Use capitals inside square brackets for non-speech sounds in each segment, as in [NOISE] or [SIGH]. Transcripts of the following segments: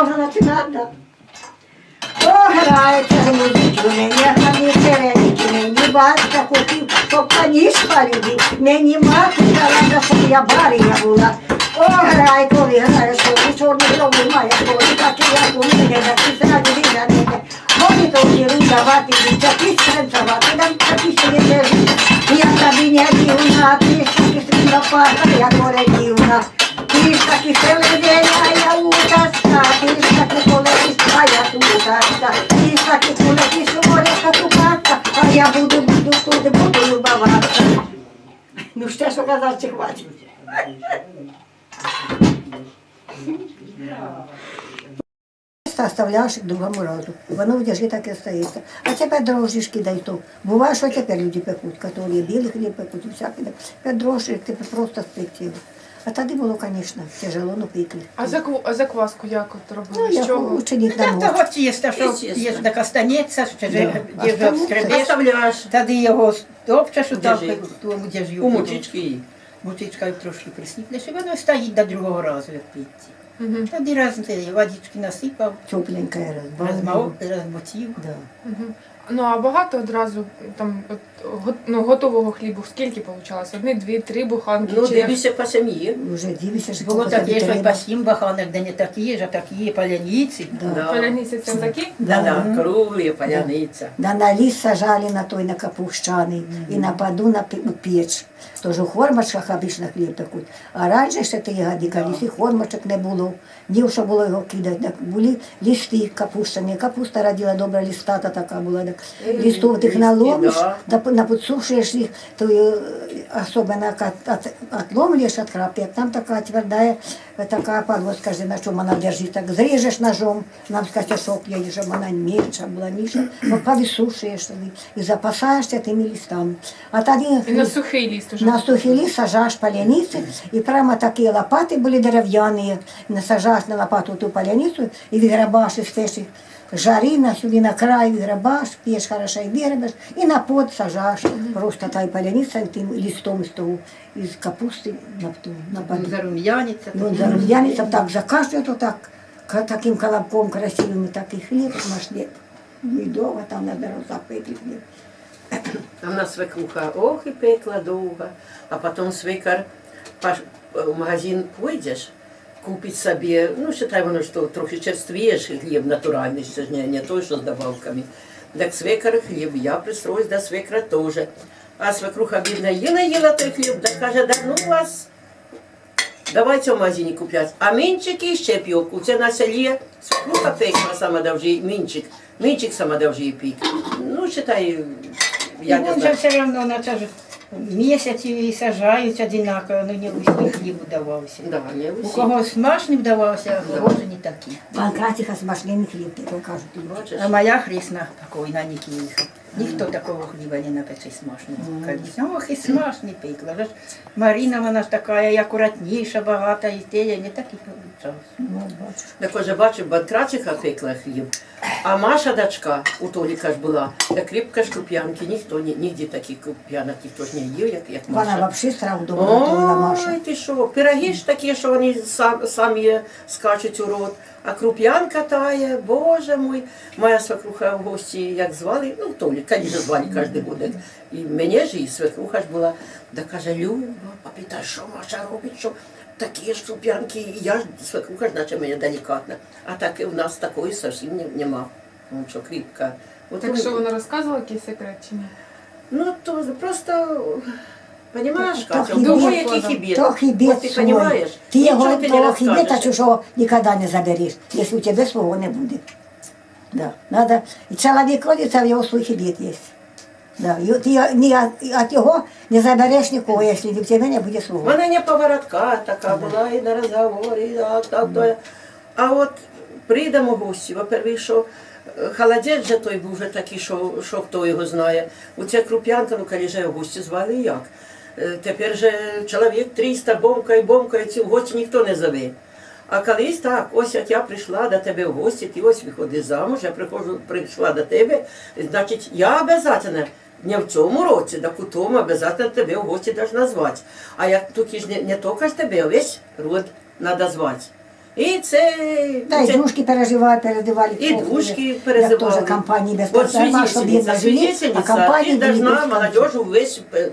можна починати, да. Пограється ж музики, мені грані череники, мені батька хотів, щоб канішка любив, мені мати рада, щоб я барія була. Пограй, коли граєш, коли чорний голову має, коли такі як у мене, такі зраді виглядаєте. Вони то віру давати, такі танцювати, нам такі ще не держить. Я тобі не дівна, ти ж таки срібна пара, я горе дівна. Ти ж таки селеденя, а я я тутаска. Ти ж таки колесись, моряка тупака, а я буду, буду, туди буду любоватися. Ну ще що казати, чи хватить? Оставляєш другому разу. Воно в дежі так і остається. А тепер дрожжишки дай то. Буває, що тепер люди пекуть, які білий хліб пекуть, і всяке. Тепер дрожжі, тепер просто спектили. А тоді було, звісно, тяжело, ну пекли. А, закву, а закваску як от Ну, робили? З як чого? ученик Так на того тіста, що є так останеться, ще Да. ж де ж скребеш, Оставляєш тоді його у Держи. тому дежю. у мучички. Мучичкою трошки присиплеш, і воно стоїть до другого разу, як піти. Мгм. Тоді раз ти водички насипав, Тепленькая розмав, розбавила. розмотів. Да. Мгм. Ну а багато одразу там от, го- ну, готового хлібу скільки получалось? Одні, дві, три буханки? Ну, чи як? дивися по сім'ї. Уже дивишся, що Було таке, що й по сім баханок, де не такі ж, а такі паляниці. Да. Поляниці це такі? Да, да, круглі, паляниця. Да на ліс сажали на той, на капущаний, і на паду на у печ. Тож у формочках обично хліб пекуть. А раніше ще ті годи, коли і формочок не було, ні що було його кидати. Так були листи капущані. Капуста радила добра листата така була. Так. Листов тих листи, наломиш, да. да. да подсушуєш їх, то е, особенно як от, от, отломлюєш от крапки, там така твердая, е, така подложка, на чому вона держить. Так зріжеш ножом, нам з костяшок її, щоб вона менша була, ніша, от повисушуєш тоді і запасаєшся тими листами. А тоді І на сухий ліст уже. на сухий ліс сажаєш паляниці, і прямо такі лопати були дерев'яні, насажаєш на лопату ту паляницю і відграбаєш із печі жари на сюди на край відграбаєш, п'єш хорошо і виграбаєш, і на пот сажаєш просто та й паляниця тим листом з того, із капусти на, на Ну, паду. зарум'яниться. Ну, зарум'яниться, так закашлює, то так, таким колобком красивим, і такий хліб нашли. Ну, і довго там треба розапити хліб. А в нас свекруха ох і пекла довго, а потім свекар паш- в магазин пойдеш, купить собі, ну, считай воно, що трохи черствієш хліб натуральний, ще не, не той, що з добавками. Так свекар хліб, я пристроюсь до свекра теж. А свекруха бідна їла, їла той хліб, так каже, да ну вас, давайте в магазині купляти. А мінчики ще півку. Це на селі свекруха пекла сама довжі, мінчик. Мінчик сама довжі пік. Ну, считай, я не він же все одно на це ж місяці і сажають одинаково, але не усіх хліб вдавався. Да, не У усі. кого смачний вдавався, а хороший не такий. Панкратіха смачний хліб, то кажуть. Бачиш? А моя хрісна покойна Нікіїха. Ніхто такого хліба не напече смачного. Колись. Ох, і смачний пекла. Ж Маріна, вона ж така, і акуратніша, багата, і те, не так і получалось. Ну. Так уже бачив, Банкратиха пекла хліб, а Маша дочка у Толіка ж була, так кріпка ж круп'янки, ніхто, ні, нігде таких круп'янок ніхто ж не їв, як, як Вона взагалі страву добре готувала Маша. Ой, ти що, пироги ж такі, що вони сам, самі скачуть у рот, а круп'янка тає, боже мой. Моя свекруха в гості, як звали, ну, Толік, звісно, звали кожен буде. І мене ж і свекруха ж була, да каже, Люба, а питає, що Маша робить, що такі ж круп'янки, і я ж свекруха ж, наче мене делікатна. А так в нас такої зовсім не- нема. Ну, що кріпка. От Так що вона розказувала якийсь секрет чи ні? Ну, то просто, понимаешь, То- то Катя, хибет. кого який хибет? То хибет Вот ты свой. понимаешь? Ти Ничего його ты не того хибета расскажешь. чужого ніколи не забереш, якщо у тебе свого не буде. Да. Надо, і чоловік родиться, в його свій хибет є. Да. І ти його- ні от- від його не забереш нікого, якщо в тебе не буде свого. Вона не поворотка така була і на розговорі, і так, так, то. А от прийдемо гості, во-первых, що е, холодець же той був вже такий, що, що хто його знає. У ця круп'янка, ну коли же його гості звали як. Е, Тепер же чоловік 300 бомкає, бомкає, в гості ніхто не зове. А колись так, ось як я прийшла до тебе в гості, ти ось виходиш замуж, я приходжу, прийшла до тебе, значить, я обязательно не в цьому році, так у тому обязательно тебе в гості должна звати. А як тільки ж не, не тільки ж тебе, а весь род треба звати. І це, Та й це дружки переживали, переживали. І дружки переживали. теж компанії без конца, щоб свидетельница, а компанії должна молодежу весь, э,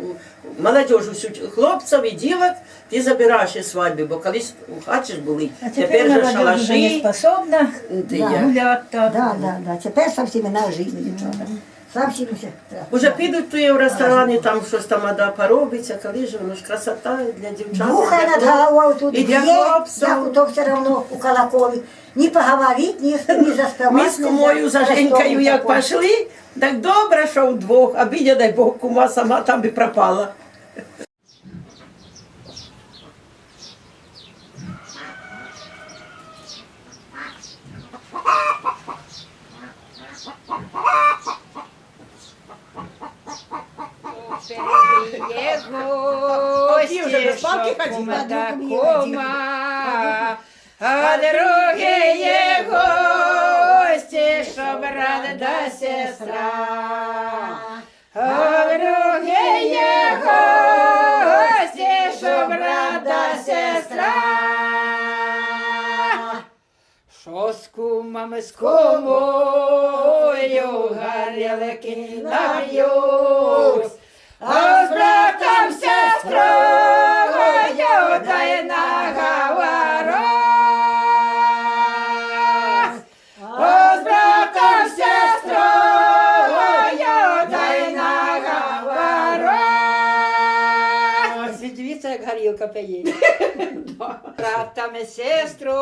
молодежу всю хлопців і дівок ти забираєш із свадьби, бо колись у хаті ж були, А тепер тепер же молодежь уже не шалаші. способна Ти Да. я. гулять так. Да, да, да. Тепер совсем іна жизнь, дівчата. Совсем все. Уже підуть тує в ресторані, там щось там ада поробиться, коли ж воно ж красота для дівчат. Бухай для над хлоп- головою тут І для хлопців. як то все равно у колоколі. Ні поговорить, ні, ні заспівати. Миску мою за Женькою як пішли, так добре, що вдвох, а бідя, дай Бог, кума сама там би пропала. Оті вже без гості, ходили. другі ходили. кума, а другі є гості, що брат да сестра. Сестра. Що з кумами, з кумою, гарілки нап'ють, а П'є. [LAUGHS] Братом і сестрою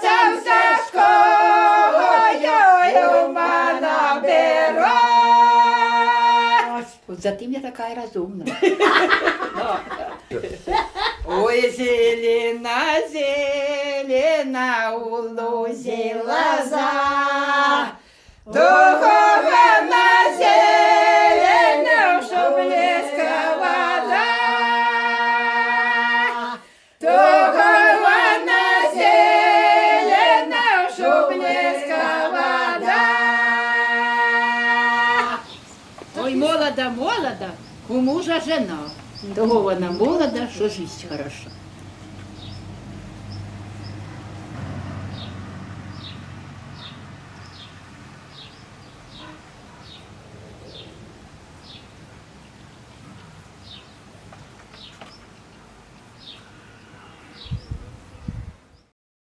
цим стежкою до мене беру. Вот затем я такая разумная. [LAUGHS] Ой, зелена, зелена у лузі лоза, Дугова на зелену, що близька вода. Дугова на зелену, що близька вода. Ой, молода, молода, у мужа жена. Того вона молода, що жить хороша.